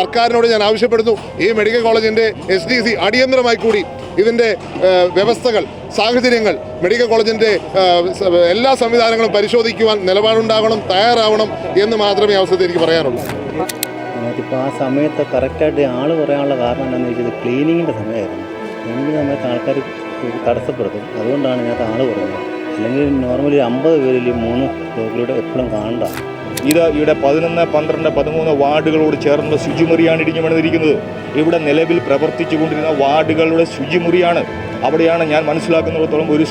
സർക്കാരിനോട് ഞാൻ ആവശ്യപ്പെടുന്നു. ഈ മെഡിക്കൽ കോളേജിന്റെ എസ് ഡി സി അടിയന്തരമായി കൂടി ഇതിന്റെ വ്യവസ്ഥകൾ സാഹചര്യങ്ങൾ മെഡിക്കൽ കോളേജിന്റെ എല്ലാ സംവിധാനങ്ങളും പരിശോധിക്കുവാൻ നിലപാടുണ്ടാകണം തയ്യാറാവണം എന്ന് മാത്രമേ അവസരത്തിൽ എനിക്ക് പറയാനുള്ളൂ. ഇപ്പോൾ ആ സമയത്ത് കറക്റ്റായിട്ട് ആൾ പറയാനുള്ള കാരണം എന്താണെന്ന് വെച്ചാൽ ക്ലീനിങ്ങിന്റെ സമയമായിരുന്നു. ക്ലീനിങ്ങിന്റെ സമയത്ത് ആൾക്കാർ തടസ്സപ്പെടുത്തും. അതുകൊണ്ടാണ് ഞാൻ ആൾ കുറഞ്ഞത്. അല്ലെങ്കിൽ നോർമലി അമ്പത് പേരിൽ മൂന്ന് രോഗികളുടെ എപ്പോഴും കാണണ്ട. ഇത് ഇവിടെ പതിനൊന്ന് പന്ത്രണ്ട് പതിമൂന്ന് വാർഡുകളോട് ചേർന്നുള്ള ശുചിമുറിയാണ് ഇടിഞ്ഞു വീണിരിക്കുന്നത് ഇവിടെ നിലവിൽ പ്രവർത്തിച്ചു കൊണ്ടിരുന്ന വാർഡുകളുടെ ശുചിമുറിയാണ്. അവിടെയാണ് ഞാൻ മനസ്സിലാക്കുന്നിടത്തോളം ഒരു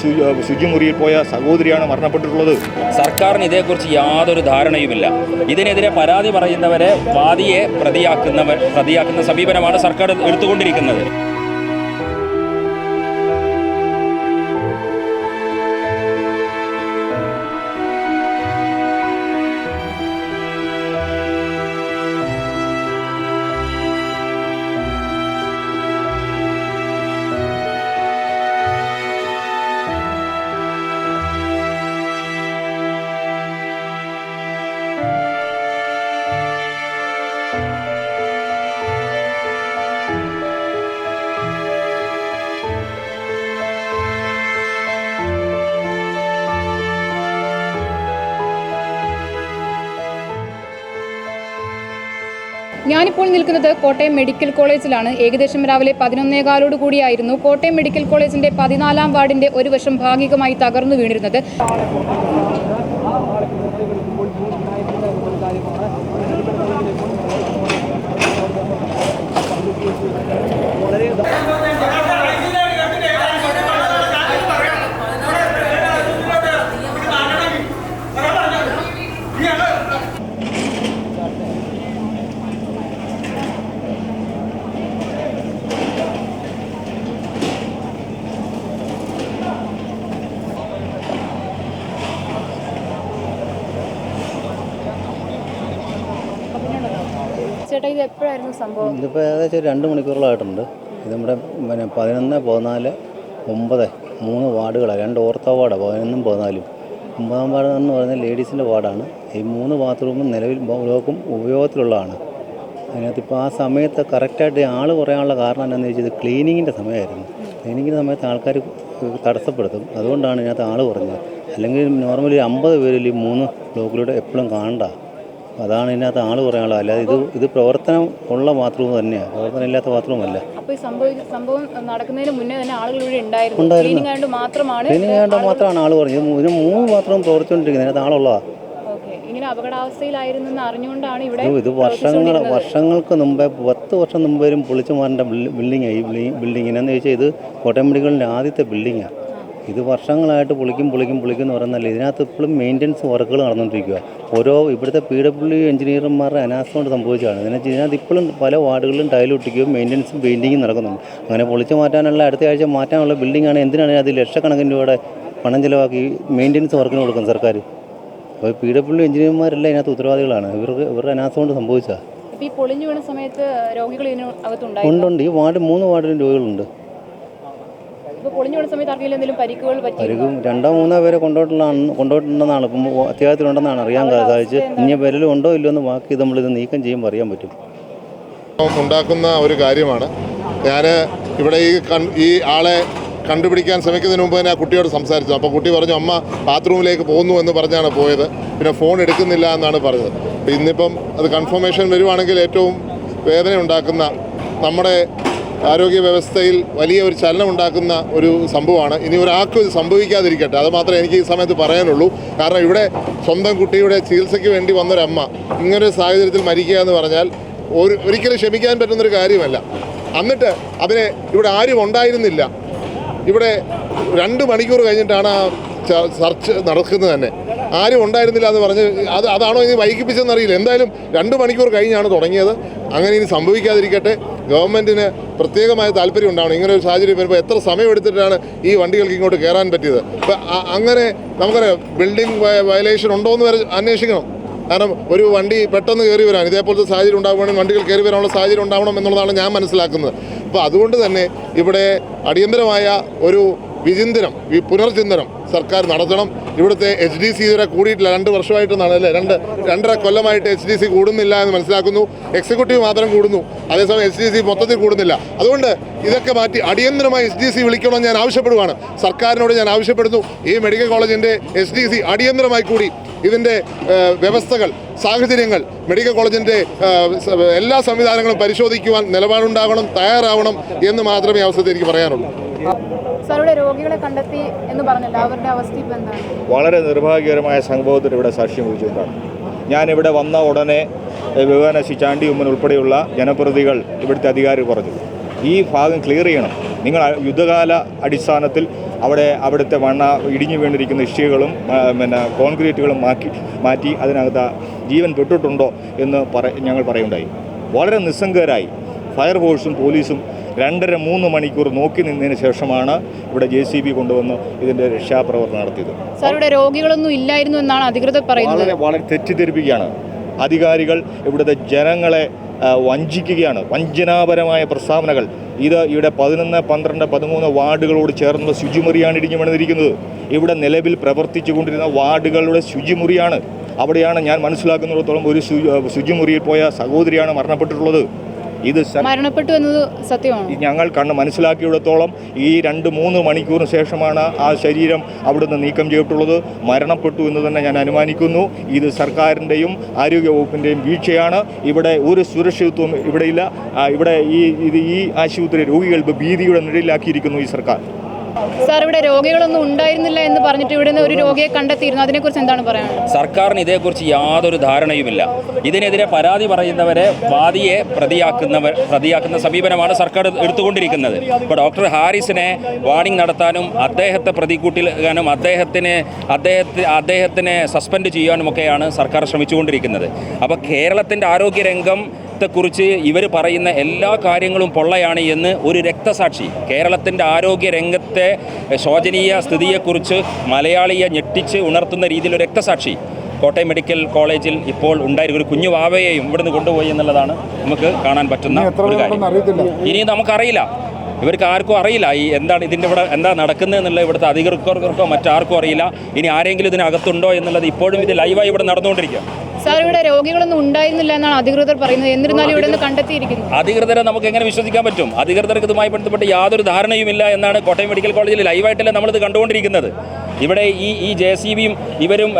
ശുചിമുറിയിൽ പോയ സഹോദരിയാണ് മരണപ്പെട്ടിട്ടുള്ളത്. സർക്കാരിന് ഇതേക്കുറിച്ച് യാതൊരു ധാരണയുമില്ല. ഇതിനെതിരെ പരാതി പറയുന്നവരെ വാദിയെ പ്രതിയാക്കുന്നവർ പ്രതിയാക്കുന്ന സമീപനമാണ് സർക്കാർ എടുത്തുകൊണ്ടിരിക്കുന്നത്. ഞാനിപ്പോൾ നിൽക്കുന്നത് കോട്ടയം മെഡിക്കൽ കോളേജിലാണ്. ഏകദേശം രാവിലെ പതിനൊന്നേകാലോട് കൂടിയായിരുന്നു കോട്ടയം മെഡിക്കൽ കോളേജിന്റെ പതിനാലാം വാർഡിന്റെ ഒരു വശം ഭാഗികമായി തകർന്നു വീണിരുന്നത്. ചേട്ടാ ഇത് എപ്പോഴായിരുന്നു സംഭവം? ഇതിപ്പോൾ ഏകദേശം രണ്ട് മണിക്കൂറുകളായിട്ടുണ്ട്. ഇത് നമ്മുടെ പിന്നെ പതിനൊന്ന് പതിനാല് ഒമ്പത് മൂന്ന് വാർഡുകളാണ് രണ്ട് ഓർത്തോ വാർഡാണ് പതിനൊന്നും പതിനാലും. ഒമ്പതാം വാർഡ് എന്ന് പറയുന്നത് ലേഡീസിന്റെ വാർഡാണ്. ഈ മൂന്ന് ബാത്റൂമും നിലവിൽ ബ്ലോക്കും ഉപയോഗത്തിലുള്ളതാണ്. അതിനകത്ത് ഇപ്പോൾ ആ സമയത്ത് കറക്റ്റായിട്ട് ആൾ കുറയാനുള്ള കാരണം എന്താണെന്ന് വെച്ചാൽ ക്ലീനിങ്ങിന്റെ സമയമായിരുന്നു. ക്ലീനിങ്ങിന്റെ സമയത്ത് ആൾക്കാർ തടസ്സപ്പെടുത്തും. അതുകൊണ്ടാണ് ഇതിനകത്ത് ആൾ കുറഞ്ഞത്. അല്ലെങ്കിൽ നോർമലി അമ്പത് പേരിൽ ഈ മൂന്ന് ബ്ലോക്കിലൂടെ എപ്പോഴും കാണണ്ട. അതാണ് ഇതിനകത്ത് ആൾ പറയാനുള്ളത്. അല്ലാതെ ഇത് ഇത് പ്രവർത്തനം ഉള്ള ബാത്റൂം തന്നെയാണ് പ്രവർത്തനം ഇല്ലാത്ത ബാത്റൂം അല്ല അപ്പോൾ ഈ സംഭവ സംഭവം നടക്കുന്നതിന് മുന്നേ തന്നെ ആളുകൾ ഇവിടെ ഉണ്ടായിരുന്നു. ക്ലീനിങ് ആയതുകൊണ്ട് മാത്രമാണ് ക്ലീനിങ് മാത്രമാണ് ആൾ പറഞ്ഞത്. ഇത് ഇതിന് മൂന്ന് ബാത്റൂം പ്രവർത്തിച്ചുകൊണ്ടിരിക്കുന്നത് ഇതിനകത്ത് ആളുള്ളതാണ് ഇങ്ങനെ അപകടാവസ്ഥയിലായിരുന്നു അറിഞ്ഞുകൊണ്ടാണ് ഇവിടെ ഇത് വർഷങ്ങൾ വർഷങ്ങൾക്ക് മുമ്പേ പത്ത് വർഷം മുമ്പേരും പൊളിച്ചു മാറേണ്ട ബിൽഡിംഗ് ഈ ബിൽഡിംഗ് എന്ന് ചോദിച്ചാൽ ഇത് കോട്ടയം മെഡിക്കലിന്റെ ആദ്യത്തെ ബിൽഡിങ്ങാണ് ഇത് വർഷങ്ങളായിട്ട് പൊളിക്കും പൊളിക്കും പൊളിക്കും എന്ന് പറയുന്നതല്ല. ഇതിനകത്ത് ഇപ്പോഴും മെയിന്റനൻസ് വർക്കുകൾ നടന്നുകൊണ്ടിരിക്കുക ഓരോ ഇവിടുത്തെ പി ഡബ്ല്യു എഞ്ചിനീയർമാരുടെ അനാസ്ഥ കൊണ്ട് സംഭവിച്ചതാണ്. ഇതിനെ ഇതിനകത്ത് ഇപ്പോഴും പല വാർഡുകളിലും ടൈൽ ഒട്ടിക്കുകയും മെയിന്റനൻസും പെയിന്റിങ്ങും നടക്കുന്നുണ്ട്. അങ്ങനെ പൊളിച്ചു മാറ്റാനുള്ള അടുത്ത ആഴ്ച മാറ്റാനുള്ള ബിൽഡിംഗാണ് എന്തിനാണ് അത് ലക്ഷക്കണക്കിന് രൂപയുടെ പണം ചിലവാക്കി മെയിന്റനൻസ് വർക്കിന് കൊടുക്കും സർക്കാർ? അപ്പോൾ പി ഡബ്ല്യു എഞ്ചിനീയർമാരെല്ലാം ഇതിനകത്ത് ഉത്തരവാദികളാണ്. ഇവർക്ക് ഇവരുടെ അനാസ്ഥ കൊണ്ട് സംഭവിച്ചതാണ് ഈ പൊളിഞ്ഞു വീണ സമയത്ത് രോഗികൾ ഇതിന് ഉണ്ട്. ഈ വാർഡ് മൂന്ന് വാർഡിലും രോഗികളുണ്ട് ഇപ്പോൾ പൊളിഞ്ഞു വീണ സമയത്ത് ആർക്കെങ്കിലും എന്തെങ്കിലും പരിക്കുകൾ പറ്റി അവർക്ക് രണ്ടോ മൂന്നോ പേരെ കൊണ്ടുപോയിട്ടുള്ളതാണ് കൊണ്ടുപോയിട്ടുണ്ടെന്നാണ്. ഇപ്പം അത്യാവശ്യത്തിലുണ്ടെന്നാണ് അറിയാൻ സാധിച്ച് ഇനി വിരലും ഉണ്ടോ ഇല്ലയോ എന്ന് ബാക്കി നമ്മളിത് നീക്കം ചെയ്യുമ്പോൾ അറിയാൻ പറ്റും. ഉണ്ടാക്കുന്ന ഒരു കാര്യമാണ്. ഞാൻ ഇവിടെ ഈ ഈ ആളെ കണ്ടുപിടിക്കാൻ ശ്രമിക്കുന്നതിന് മുമ്പ് തന്നെ ആ കുട്ടിയോട് സംസാരിച്ചു. അപ്പോൾ കുട്ടി പറഞ്ഞു അമ്മ ബാത്റൂമിലേക്ക് പോകുന്നു എന്ന് പറഞ്ഞാണ് പോയത്. പിന്നെ ഫോൺ എടുക്കുന്നില്ല എന്നാണ് പറഞ്ഞത്. ഇന്നിപ്പം അത് കൺഫർമേഷൻ വരുവാണെങ്കിൽ ഏറ്റവും വേദന ഉണ്ടാക്കുന്ന നമ്മുടെ ആരോഗ്യ വ്യവസ്ഥയിൽ വലിയ ഒരു ചലനം ഉണ്ടാക്കുന്ന ഒരു സംഭവമാണ്. ഇനി ഒരാൾക്കും ഇത് സംഭവിക്കാതിരിക്കട്ടെ. അത് എനിക്ക് ഈ സമയത്ത് പറയാനുള്ളൂ. കാരണം ഇവിടെ സ്വന്തം കുട്ടിയുടെ ചികിത്സയ്ക്ക് വേണ്ടി വന്നൊരമ്മ ഇങ്ങനൊരു സാഹചര്യത്തിൽ മരിക്കുക എന്ന് പറഞ്ഞാൽ ഒരു ഒരിക്കലും ക്ഷമിക്കാൻ പറ്റുന്നൊരു കാര്യമല്ല. എന്നിട്ട് അതിനെ ഇവിടെ ആരും ഉണ്ടായിരുന്നില്ല. ഇവിടെ രണ്ട് മണിക്കൂർ കഴിഞ്ഞിട്ടാണ് ആ സർച്ച് നടക്കുന്നത് തന്നെ. ആരും ഉണ്ടായിരുന്നില്ല എന്ന് പറഞ്ഞ് അത് അതാണോ ഇനി വൈകിപ്പിച്ചതെന്ന് അറിയില്ല. എന്തായാലും രണ്ട് മണിക്കൂർ കഴിഞ്ഞാണ് തുടങ്ങിയത്. അങ്ങനെ ഇനി സംഭവിക്കാതിരിക്കട്ടെ. ഗവൺമെന്റിന് പ്രത്യേകമായ താല്പര്യം ഉണ്ടാവണം. ഇങ്ങനെ ഒരു സാഹചര്യം വരുമ്പോൾ എത്ര സമയമെടുത്തിട്ടാണ് ഈ വണ്ടികൾക്ക് ഇങ്ങോട്ട് കയറാൻ പറ്റിയത്? അപ്പം അങ്ങനെ നമുക്കറിയാം ബിൽഡിംഗ് വയലേഷൻ ഉണ്ടോ എന്ന് വരെ അന്വേഷിക്കണം. കാരണം ഒരു വണ്ടി പെട്ടെന്ന് കയറി വരാൻ ഇതേപോലത്തെ സാഹചര്യം ഉണ്ടാകുകയാണെങ്കിൽ വണ്ടികൾ കയറി വരാനുള്ള സാഹചര്യം ഉണ്ടാവണം എന്നുള്ളതാണ് ഞാൻ മനസ്സിലാക്കുന്നത്. അപ്പോൾ അതുകൊണ്ട് തന്നെ ഇവിടെ അടിയന്തരമായ ഒരു വിചിന്തനം ഈ പുനർചിന്തനം സർക്കാർ നടത്തണം. ഇവിടുത്തെ എച്ച് ഡി സി ഇതുവരെ കൂടിയിട്ടില്ല. രണ്ട് വർഷമായിട്ടെന്നാണ് അല്ലേ? രണ്ട് രണ്ടര കൊല്ലമായിട്ട് എച്ച് ഡി സി കൂടുന്നില്ല എന്ന് മനസ്സിലാക്കുന്നു. എക്സിക്യൂട്ടീവ് മാത്രം കൂടുന്നു. അതേസമയം എച്ച് ഡി സി മൊത്തത്തിൽ കൂടുന്നില്ല. അതുകൊണ്ട് ഇതൊക്കെ മാറ്റി അടിയന്തരമായി എച്ച് ഡി സി വിളിക്കണമെന്ന് ഞാൻ ആവശ്യപ്പെടുവാണ്. സർക്കാരിനോട് ഞാൻ ആവശ്യപ്പെടുന്നു. ഈ മെഡിക്കൽ കോളേജിന്റെ എച്ച് ഡി സി അടിയന്തരമായി കൂടി ഇതിന്റെ വ്യവസ്ഥകൾ സാഹചര്യങ്ങൾ മെഡിക്കൽ കോളേജിന്റെ എല്ലാ സംവിധാനങ്ങളും പരിശോധിക്കുവാൻ നിലപാടുണ്ടാകണം തയ്യാറാവണം എന്ന് മാത്രമേ അവസരത്തിൽ എനിക്ക് പറയാനുള്ളൂ. സാറുടെ രോഗികളെ കണ്ടെത്തി എന്ന് പറഞ്ഞല്ലോ. അവരുടെ അവസ്ഥ ഇപ്പം എന്താണ്? വളരെ നിർഭാഗ്യകരമായ സംഭവത്തിന് ഇവിടെ സാക്ഷ്യം വഹിച്ചുകൊണ്ടാണ് ഞാനിവിടെ വന്ന ഉടനെ എ, ശിചാണ്ടി ചാണ്ടി ഉമ്മൻ ഉൾപ്പെടെയുള്ള ജനപ്രതികൾ ഇവിടുത്തെ അധികാരി പറഞ്ഞു ഈ ഭാഗം ക്ലിയർ ചെയ്യണം. നിങ്ങൾ യുദ്ധകാല അടിസ്ഥാനത്തിൽ അവിടെ അവിടുത്തെ മണ്ണ ഇടിഞ്ഞു വീണിരിക്കുന്ന ഇഷ്ടികളും പിന്നെ കോൺക്രീറ്റുകളും മാറ്റി മാറ്റി അതിനകത്ത് ജീവൻ പെട്ടിട്ടുണ്ടോ? എന്ന് പറ ഞങ്ങൾ പറയുണ്ടായി വളരെ നിസ്സംഗരായി. ഫയർഫോഴ്സും പോലീസും രണ്ടര മൂന്ന് മണിക്കൂർ നോക്കി നിന്നതിന് ശേഷമാണ് ഇവിടെ ജെ സി ബി കൊണ്ടുവന്ന് ഇതിന്റെ രക്ഷാപ്രവർത്തനം നടത്തിയത്. സാറിവിടെ രോഗികളൊന്നും ഇല്ലായിരുന്നു എന്നാണ് അധികൃതർ പറയുന്നത്. വളരെ വളരെ തെറ്റിദ്ധരിപ്പിക്കുകയാണ്. അധികാരികൾ ഇവിടുത്തെ ജനങ്ങളെ വഞ്ചിക്കുകയാണ്. വഞ്ചനാപരമായ പ്രസ്താവനകൾ. ഇത് ഇവിടെ പതിനൊന്ന് പന്ത്രണ്ട് പതിമൂന്ന് വാർഡുകളോട് ചേർന്നുള്ള ശുചിമുറിയാണ് ഇടിഞ്ഞു വീണിരിക്കുന്നത് ഇവിടെ നിലവിൽ പ്രവർത്തിച്ചു കൊണ്ടിരുന്ന വാർഡുകളുടെ ശുചിമുറിയാണ്. അവിടെയാണ് ഞാൻ മനസ്സിലാക്കുന്നിടത്തോളം ഒരു ശുചിമുറിയിൽ പോയ സഹോദരിയാണ് മരണപ്പെട്ടിട്ടുള്ളത്. ഇത് മരണപ്പെട്ടു എന്നത് സത്യമാണ്? ഞങ്ങൾ കണ്ണ് മനസ്സിലാക്കിയിടത്തോളം ഈ രണ്ട് മൂന്ന് മണിക്കൂറിന് ശേഷമാണ് ആ ശരീരം അവിടുന്ന് നീക്കം ചെയ്തിട്ടുള്ളത്. മരണപ്പെട്ടു എന്ന് തന്നെ ഞാൻ അനുമാനിക്കുന്നു. ഇത് സർക്കാരിന്റെയും ആരോഗ്യവകുപ്പിന്റെയും വീഴ്ചയാണ്. ഇവിടെ ഒരു സുരക്ഷിതത്വം ഇവിടെയില്ല. ഇവിടെ ഈ ഇത് ഈ ആശുപത്രി രോഗികൾ ഭീതിയുടെ നിഴലിലാക്കിയിരിക്കുന്നു ഈ സർക്കാർ. സാർ ഇവിടെ രോഗികളൊന്നും ഉണ്ടായിരുന്നില്ല എന്ന് പറഞ്ഞിട്ട് ഇവിടുന്ന് ഒരു രോഗിയെ കണ്ടെത്തിയിരുന്നു. അതിനെക്കുറിച്ച് എന്താണ് പറയാനുള്ളത്? സർക്കാരിന് ഇതേക്കുറിച്ച് യാതൊരു ധാരണയുമില്ല. ഇതിനെതിരെ പരാതി പറയുന്നവരെ വാദിയെ പ്രതിയാക്കുന്നവർ പ്രതിയാക്കുന്ന സമീപനമാണ് സർക്കാർ എടുത്തുകൊണ്ടിരിക്കുന്നത്. ഇപ്പോൾ ഡോക്ടർ ഹാരിസിനെ വാണിംഗ് നടത്താനും അദ്ദേഹത്തെ പ്രതികൂട്ടിലാനും അദ്ദേഹത്തിന് അദ്ദേഹത്തിന് അദ്ദേഹത്തിനെ സസ്പെൻഡ് ചെയ്യാനുമൊക്കെയാണ് സർക്കാർ ശ്രമിച്ചുകൊണ്ടിരിക്കുന്നത്. അപ്പോൾ കേരളത്തിന്റെ ആരോഗ്യരംഗം ത്തെക്കുറിച്ച് ഇവർ പറയുന്ന എല്ലാ കാര്യങ്ങളും പൊള്ളയാണ് എന്ന് ഒരു രക്തസാക്ഷി കേരളത്തിന്റെ ആരോഗ്യ രംഗത്തെ ശോചനീയ സ്ഥിതിയെക്കുറിച്ച് മലയാളിയെ ഞെട്ടിച്ച് ഉണർത്തുന്ന രീതിയിൽ ഒരു രക്തസാക്ഷി കോട്ടയം മെഡിക്കൽ കോളേജിൽ ഇപ്പോൾ ഉണ്ടായിരുന്ന ഒരു കുഞ്ഞു വാവയെയും ഇവിടുന്ന് കൊണ്ടുപോയി എന്നുള്ളതാണ് നമുക്ക് കാണാൻ പറ്റുന്ന ഒരു കാര്യം. ഇനി നമുക്കറിയില്ല. ഇവർക്ക് ആർക്കും അറിയില്ല. ഈ എന്താണ് ഇതിന്റെ ഇവിടെ എന്താ നടക്കുന്നത് എന്നുള്ളത് ഇവിടുത്തെ അധികൃതർക്കോ മറ്റാർക്കും അറിയില്ല. ഇനി ആരെങ്കിലും ഇതിനകത്തുണ്ടോ എന്നുള്ളത് ഇപ്പോഴും ഇത് ലൈവായി ഇവിടെ നടന്നുകൊണ്ടിരിക്കുക. സാർ ഇവിടെ രോഗികളൊന്നും ഉണ്ടായിരുന്നില്ല എന്നാണ് അധികൃതർ പറയുന്നത്. എന്നിരുന്നാലും ഇവിടെ നിന്ന് കണ്ടെത്തിയിരിക്കുന്നു. അധികൃതരെ നമുക്ക് എങ്ങനെ വിശ്വസിക്കാൻ പറ്റും? അധികൃതർക്ക് ഇതുമായി ബന്ധപ്പെട്ട് യാതൊരു ധാരണയുമില്ല എന്നാണ് കോട്ടയം മെഡിക്കൽ കോളേജിൽ ലൈവായിട്ടല്ലേ നമ്മളിത് കണ്ടുകൊണ്ടിരിക്കുന്നത്. ഇവിടെ ഈ ഈ ജെ സി ബിയും ഇവരും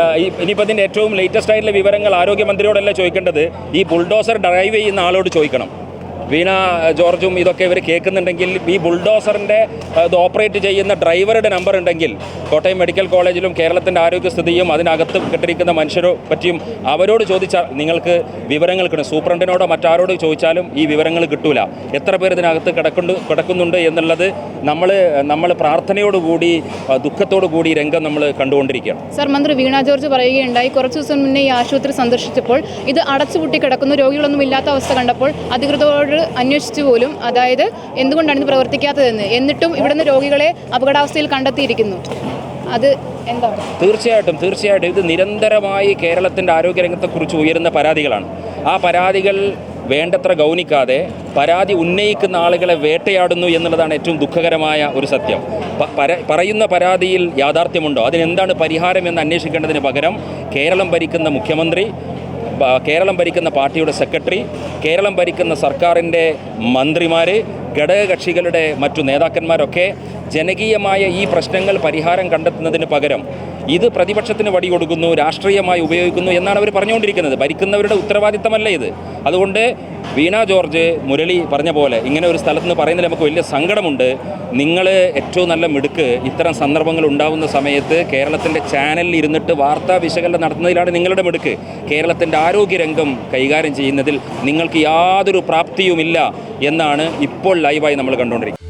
ഇനിയിപ്പോൾ ഇതിന്റെ ഏറ്റവും ലേറ്റസ്റ്റ് ആയിട്ടുള്ള വിവരങ്ങൾ ആരോഗ്യമന്ത്രിയോടല്ല ചോദിക്കേണ്ടത്? ഈ ബുൾഡോസർ ഡ്രൈവ് ചെയ്യുന്ന ആളോട് ചോദിക്കണം. വീണ ജോർജും ഇതൊക്കെ ഇവർ കേൾക്കുന്നുണ്ടെങ്കിൽ ഈ ബുൾഡോസറിന്റെ ഇത് ഓപ്പറേറ്റ് ചെയ്യുന്ന ഡ്രൈവറുടെ നമ്പർ ഉണ്ടെങ്കിൽ കോട്ടയം മെഡിക്കൽ കോളേജിലും കേരളത്തിന്റെ ആരോഗ്യസ്ഥിതിയും അതിനകത്ത് കിട്ടിയിരിക്കുന്ന മനുഷ്യരെ പറ്റിയും അവരോട് ചോദിച്ചാൽ നിങ്ങൾക്ക് വിവരങ്ങൾ കിട്ടും. സൂപ്രണ്ടിനോടോ മറ്റാരോട് ചോദിച്ചാലും ഈ വിവരങ്ങൾ കിട്ടൂല. എത്ര പേർ ഇതിനകത്ത് കിടക്കുന്നു കിടക്കുന്നുണ്ട് എന്നുള്ളത് നമ്മൾ നമ്മൾ പ്രാർത്ഥനയോടുകൂടി കൂടി രംഗം നമ്മൾ കണ്ടുകൊണ്ടിരിക്കുകയാണ്. സർ മന്ത്രി വീണ ജോർജ് പറയുകയുണ്ടായി. കുറച്ച് ദിവസം മുന്നേ ഈ ആശുപത്രി സന്ദർശിച്ചപ്പോൾ ഇത് അടച്ചുപൂട്ടി കിടക്കുന്നു രോഗികളൊന്നും ഇല്ലാത്ത അവസ്ഥ കണ്ടപ്പോൾ അധികൃതരോട് അന്വേഷിച്ചു പോലും അതായത് എന്തുകൊണ്ടാണ് ഇത് പ്രവർത്തിക്കാത്തതെന്ന്. എന്നിട്ടും ഇവിടുന്ന് രോഗികളെ അപകടാവസ്ഥയിൽ കണ്ടെത്തിയിരിക്കുന്നു. അത് എന്താണ്? തീർച്ചയായിട്ടും തീർച്ചയായിട്ടും. ഇത് നിരന്തരമായി കേരളത്തിന്റെ ആരോഗ്യരംഗത്തെക്കുറിച്ച് ഉയരുന്ന പരാതികളാണ്. ആ പരാതികൾ വേണ്ടത്ര ഗൗനിക്കാതെ പരാതി ഉന്നയിക്കുന്ന ആളുകളെ വേട്ടയാടുന്നു എന്നുള്ളതാണ് ഏറ്റവും ദുഃഖകരമായ ഒരു സത്യം. പറയുന്ന പരാതിയിൽ യാഥാർത്ഥ്യമുണ്ടോ? അതിനെന്താണ് പരിഹാരം എന്ന് അന്വേഷിക്കേണ്ടതിന് പകരം കേരളം ഭരിക്കുന്ന മുഖ്യമന്ത്രി കേരളം ഭരിക്കുന്ന പാർട്ടിയുടെ സെക്രട്ടറി കേരളം ഭരിക്കുന്ന സർക്കാരിന്റെ മന്ത്രിമാർ ഘടകകക്ഷികളുടെ മറ്റു നേതാക്കന്മാരൊക്കെ ജനകീയമായ ഈ പ്രശ്നങ്ങൾ പരിഹാരം കണ്ടെത്തുന്നതിന് പകരം ഇത് പ്രതിപക്ഷത്തിന് വടി കൊടുക്കുന്നു രാഷ്ട്രീയമായി ഉപയോഗിക്കുന്നു എന്നാണ് അവർ പറഞ്ഞുകൊണ്ടിരിക്കുന്നത്. ഭരിക്കുന്നവരുടെ ഉത്തരവാദിത്തമല്ല ഇത്? അതുകൊണ്ട് വീണ ജോർജ് മുരളി പറഞ്ഞ പോലെ ഇങ്ങനെ ഒരു സ്ഥലത്ത് നിന്ന് പറയുന്നതിൽ നമുക്ക് വലിയ സങ്കടമുണ്ട്. നിങ്ങൾ ഏറ്റവും നല്ല മിടുക്ക് ഇത്തരം സന്ദർഭങ്ങൾ ഉണ്ടാകുന്ന സമയത്ത് കേരളത്തിന്റെ ചാനലിൽ ഇരുന്നിട്ട് വാർത്താ വിശകലനം നടത്തുന്നതിലാണ് നിങ്ങളുടെ മിടുക്ക്. കേരളത്തിന്റെ ആരോഗ്യരംഗം കൈകാര്യം ചെയ്യുന്നതിൽ നിങ്ങൾക്ക് യാതൊരു പ്രാപ്തിയുമില്ല എന്നാണ് ഇപ്പോൾ ലൈവായി നമ്മൾ കണ്ടുകൊണ്ടിരിക്കുന്നത്.